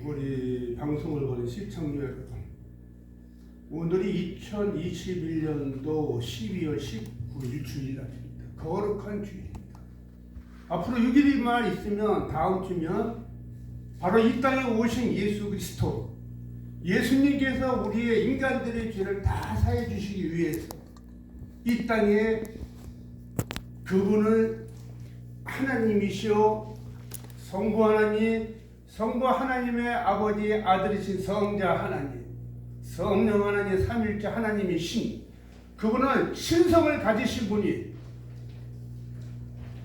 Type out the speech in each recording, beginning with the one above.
우리 방송을 보는 시청자 여러분. 오늘이 2021년도 12월 19일 주일 날입니다. 거룩한 주일입니다. 앞으로 6일만 있으면 다음 주면 바로 이 땅에 오신 예수 그리스도 예수님께서 우리의 인간들의 죄를 다 사해 주시기 위해서 이 땅에 그분을 하나님이시오 성부 하나님 성부 하나님의 아버지 아들이신 성자 하나님 성령 하나님 삼일째 하나님이신 그분은 신성을 가지신 분이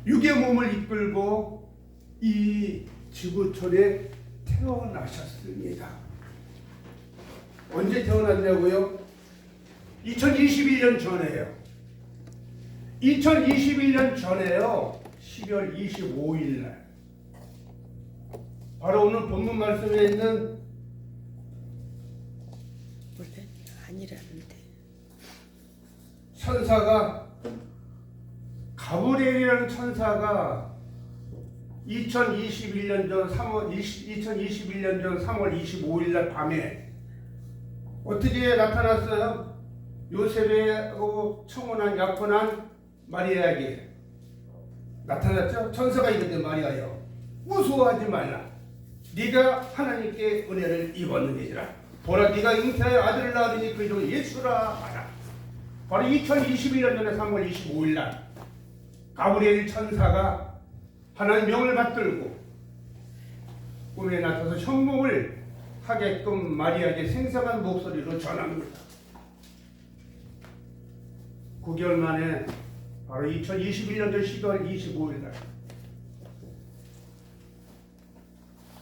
육의 몸을 이끌고 이 지구촌에 태어나셨습니다. 언제 태어났냐고요? 2021년 전에요. 2021년 전에요. 12월 25일 날. 바로 오늘 본문 말씀에 있는 원래 아니라는데 천사가 가브리엘이라는 천사가 2021년 전 3월 20, 2021년 전 3월 25일 날 밤에 어떻게 나타났어요? 요셉하고 청혼한 약혼한 마리아에게 나타났죠? 천사가 이랬대 마리아여 무서워하지 말라 네가 하나님께 은혜를 입었느니라 보라 네가 잉태하여 아들을 낳으니 그 이름을 예수라 하라 바로 2021년 전에 3월 25일 날 가브리엘 천사가 하나님 명을 받들고 꿈에 나타서 현몽을 하게끔 마리아에게 생생한 목소리로 전합니다. 9개월 만에 바로 2021년도 12월 25일 날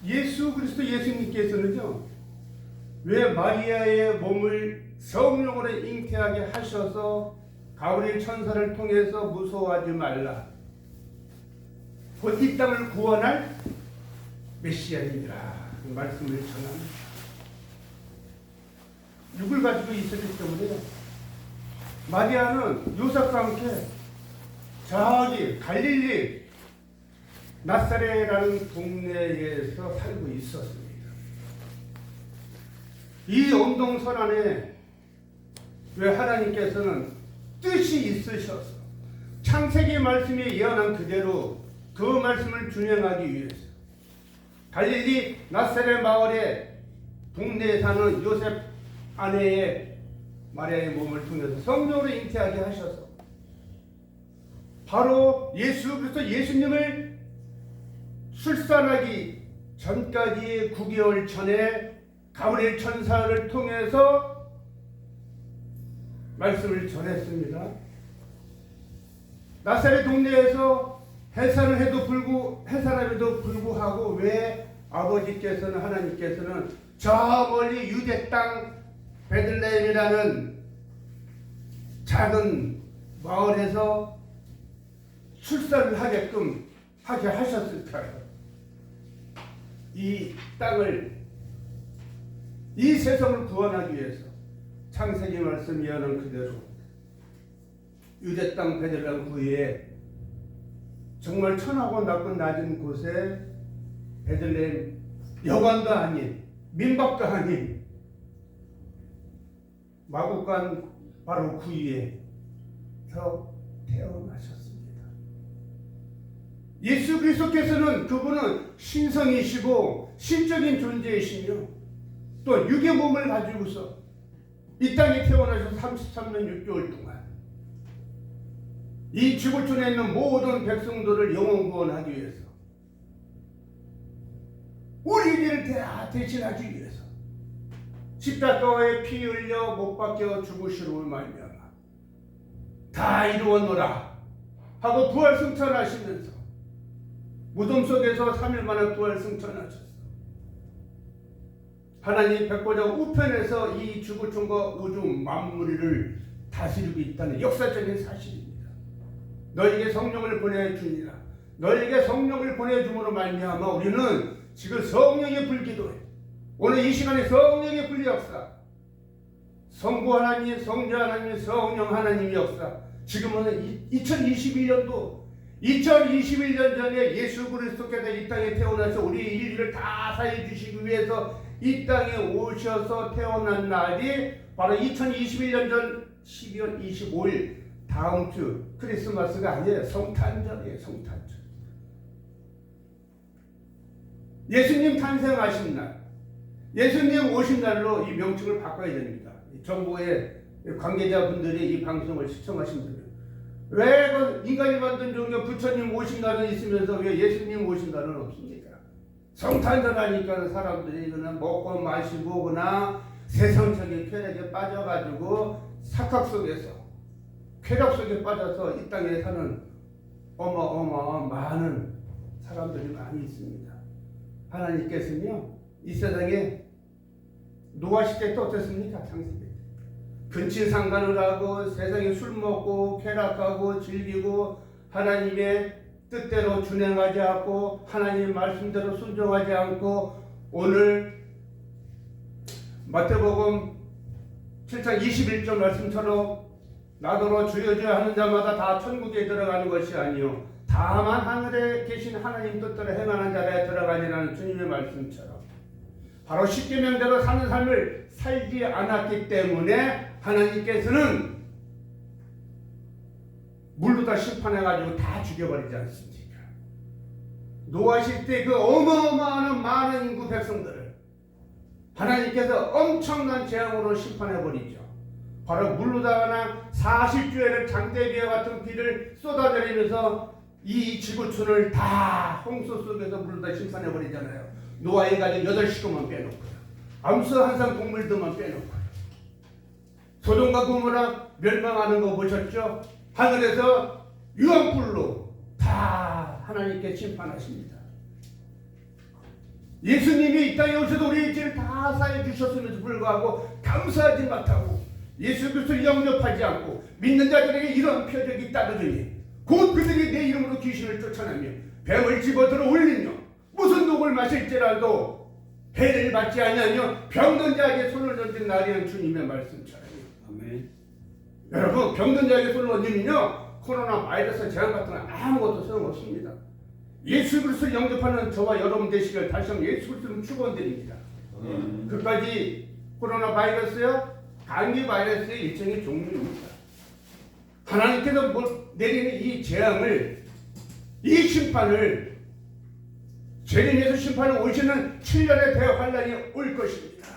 예수 그리스도 예수님께서는요 왜 마리아의 몸을 성령으로 잉태하게 하셔서 가브리엘 천사를 통해서 무서워하지 말라. 곧 이 땅을 구원할 메시아입니다. 그 말씀을 전합니다. 육을 가지고 있었기 때문에 마리아는 요셉과 함께 저기 갈릴리 나사레라는 동네에서 살고 있었습니다. 이 온동선 안에 왜 하나님께서는 뜻이 있으셔서 창세기 말씀이 예언한 그대로 그 말씀을 준행하기 위해서 갈릴리 나사레 마을의 동네에 사는 요셉 아내의 마리아의 몸을 통해서 성령으로 잉태하게 하셔서 바로 예수 그리스도 예수님을 출산하기 전까지 9개월 전에 가브리엘 천사를 통해서 말씀을 전했습니다. 나사렛 동네에서 해산을 해도 불구 해산함에도 불구하고 왜 아버지께서는 하나님께서는 저 멀리 유대 땅 베들레헴이라는 작은 마을에서 출산을 하게끔 하게 하셨을까요? 이 땅을 이 세상을 구원하기 위해서 창세기 말씀 예언한 그대로 유대 땅 베들레헴 구에 정말 천하고 나쁜 낮은 곳에 베들레헴 여관도 아닌 민박도 아닌 마국간 바로 그 위에서 태어나셨습니다. 예수 그리스도께서는 그분은 신성이시고 신적인 존재이시며 또 육의 몸을 가지고서 이 땅에 태어나셔서 33년 6개월 동안 이 지구촌에 있는 모든 백성들을 영원 구원하기 위해서 우리들을 다 대신하기 위해서 십자가에 피 흘려 못 박혀 죽으시로 말미암아 다 이루었노라 하고 부활 승천하시면서 무덤 속에서 3일 만에 부활 승천하셨어. 하나님 백보자 우편에서 이 지구촌과 우주 만물을 다스리고 있다는 역사적인 사실입니다. 너에게 성령을 보내주니라. 너에게 성령을 보내줌으로 말미암아 우리는 지금 성령의 불기도해. 오늘 이 시간에 성령의 불역사, 성부 하나님, 성자 하나님, 성령 하나님 역사. 지금은 2021년도 2021년 전에 예수 그리스도께서 이 땅에 태어나서 우리 인류를 다 살려 주시기 위해서 이 땅에 오셔서 태어난 날이 바로 2021년 전 12월 25일 다음 주 크리스마스가 아니에요. 성탄절이에요. 성탄절. 예수님 탄생하신 날, 예수님 오신 날로 이 명칭을 바꿔야 됩니다. 이 정부의 관계자분들이 이 방송을 시청하신 분들. 왜 그 인간이 만든 종교 부처님 오신 날은 있으면서 왜 예수님 오신 날은 없습니까? 성탄절 하니까 사람들이 그냥 먹고 마시고 그나 세상적인 쾌락에 빠져가지고 착각 속에서 쾌락 속에 빠져서 이 땅에 사는 어마어마한 많은 사람들이 많이 있습니다. 하나님께서는요 이 세상에 노아 시대 때 어땠습니까? 창세기 때. 근친 상간을 하고 세상에 술 먹고 쾌락하고 즐기고 하나님의 뜻대로 준행하지 않고 하나님의 말씀대로 순종하지 않고 오늘 마태복음 7장 21절 말씀처럼 나더러 주여 주여 하는 자마다 다 천국에 들어가는 것이 아니요. 다만 하늘에 계신 하나님 뜻대로 행하는 자에 들어가니라는 주님의 말씀처럼 바로 십계명대로 사는 삶을 살지 않았기 때문에 하나님께서는 물로 다 심판해가지고 다 죽여버리지 않습니까? 노하실 때 그 어마어마한 많은 인구 백성들을 하나님께서 엄청난 재앙으로 심판해버리죠. 바로 물로다가나 사실주의를 장대비와 같은 비를 쏟아내리면서 이 지구촌을 다 홍수 속에서 물로 다 심판해버리잖아요. 노아의 가족 여덟 식구만 빼놓고요. 암수 한상 동물들만 빼놓고요. 소돔과 고모라 멸망하는 거 보셨죠? 하늘에서 유황불로 다 하나님께 심판하십니다. 예수님이 이 땅에 오셔서 우리의 죄를 다 사해 주셨음에도 불구하고 감사하지 못하고 예수 그리스도를 영접하지 않고 믿는 자들에게 이런 표적이 따르더니 곧 그들이 내 이름으로 귀신을 쫓아내며 뱀을 집어들어 올리며 무슨 독을 마실지라도 해를 받지 아니하며 병든 자에게 손을 던진 날이란 주님의 말씀처럼. 여러분 병든 자에게 얹으면요 코로나 바이러스 재앙 같은 건 아무것도 소용없습니다. 예수 그리스도를 영접하는 저와 여러분 되시길 다시 한번 예수 그리스도를 축원드립니다. 아멘. 그까지 코로나 바이러스요 감기 바이러스의 일종의 종류입니다. 하나님께서 뭐 내리는 이 재앙을 이 심판을 죄인에서 심판을 오시는 7년의 대환란이 올 것입니다.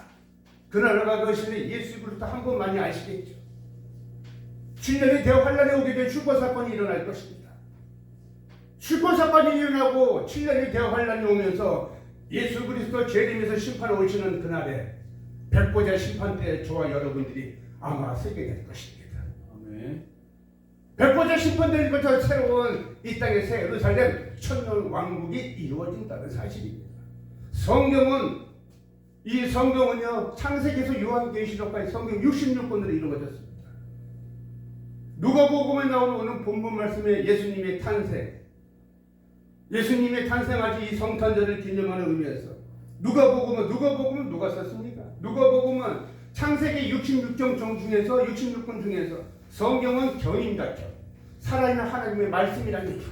그날가 것이는 예수 그리스도 한 분만이 아시겠죠. 7년의 대환란이 오게 된 슈퍼 사건이 일어날 것입니다. 슈퍼 사건이 일어나고 7년의 대환란이 오면서 예수 그리스도 재림에서 심판 오시는 그날에 백보자 심판 때 저와 여러분들이 아마 서게 될 것입니다. 아멘. 백보자 심판되는 것처럼 새로운 이 땅의 새 예루살렘 천년 왕국이 이루어진다는 사실입니다. 성경은 이 성경은요 창세기에서 요한계시록까지 성경 66권으로 이루어졌습니다. 누가복음에 나오는 본문 말씀에 예수님의 탄생, 예수님의 탄생하지 이 성탄절을 기념하는 의미에서 누가복음은 누가복음은 누가 썼습니까? 누가복음은 창세기 66경 정 중에서 66권 중에서 성경은 경인같죠. 살아있는 하나님의 말씀이라는 얘기죠.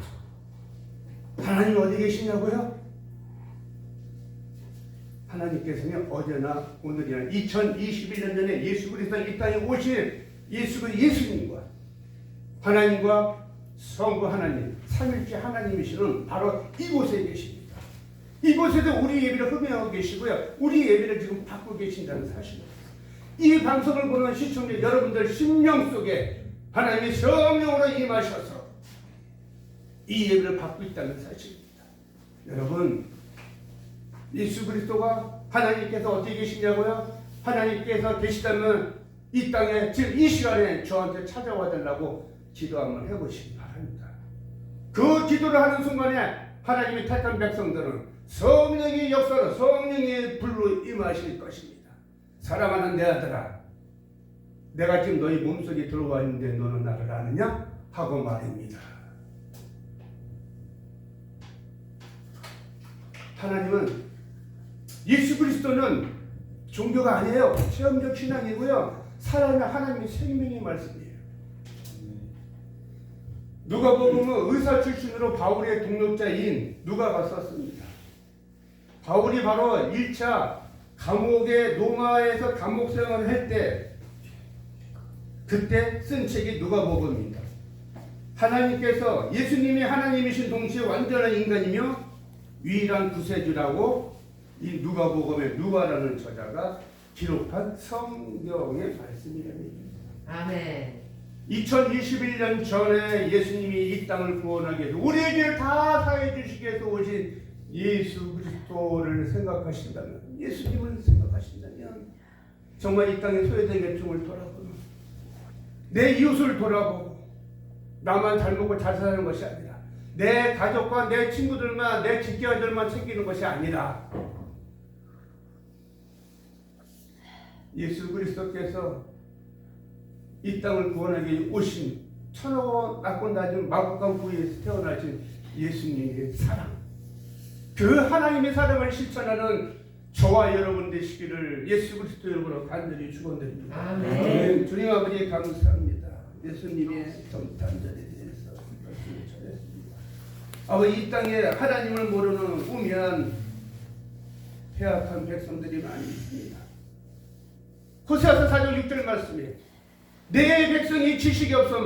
하나님 어디 계시냐고요? 하나님께서는 어제나 오늘이나 2021년 전에 예수 그리스도 이 땅에 오신 예수 그 예수님과 하나님과 성부 하나님 삼일째 하나님이시는 바로 이곳에 계십니다. 이곳에도 우리 예배를 흠행하고 계시고요. 우리 예배를 지금 받고 계신다는 사실입니다. 이 방송을 보는 시청자 여러분들 심령 속에 하나님이 성령으로 임하셔서 이 예배를 받고 있다는 사실입니다. 여러분 예수 그리스도가 하나님께서 어떻게 계시냐고요? 하나님께서 계시다면 이 땅에 지금 이 시간에 저한테 찾아와 달라고 기도 한번 해보시기 바랍니다. 그 기도를 하는 순간에 하나님이 택한 백성들은 성령의 역사로 성령의 불로 임하실 것입니다. 사랑하는 내 아들아, 내가 지금 너희 몸속에 들어와 있는데 너는 나를 아느냐? 하고 말입니다. 하나님은 예수 그리스도는 종교가 아니에요. 체험적 신앙이고요. 살아있는 하나님의 생명의 말씀이에요. 누가복음은 의사 출신으로 바울의 동력자인 누가가 썼습니다. 바울이 바로 1차 감옥에 로마에서 감옥 생활을 할 때 그때 쓴 책이 누가복음입니다. 하나님께서 예수님이 하나님이신 동시에 완전한 인간이며 유일한 구세주라고 이 누가복음의 누가라는 저자가 기록한 성경의 말씀이랍니다. 아멘. 2021년 전에 예수님이 이 땅을 구원하기 위해서 죄를 다 사해 주시기 위해서 오신 예수 그리스도를 생각하신다면 예수님을 생각하신다면 정말 이 땅에 소외된 계층을 돌아보고 내 이웃을 돌아보고 나만 잘 먹고 잘 사는 것이 아니라 내 가족과 내 친구들만 내 직계아들만 챙기는 것이 아니라 예수 그리스도께서 이 땅을 구원하기 오신 천하고 낮고 낮은 마국간 부위에서 태어나신 예수님의 사랑 그 하나님의 사랑을 실천하는 저와 여러분 되시기를 예수 그리스도 이름으로 간절히 축원드립니다. 아멘. 주님 아버지 감사합니다. 예수님의 성탄절에 대해서 말씀을 전했습니다. 아버지 이 땅에 하나님을 모르는 우매한 폐악한 백성들이 많이 있습니다. 호세아서 4장 6절 말씀에 내 백성이 지식이 없어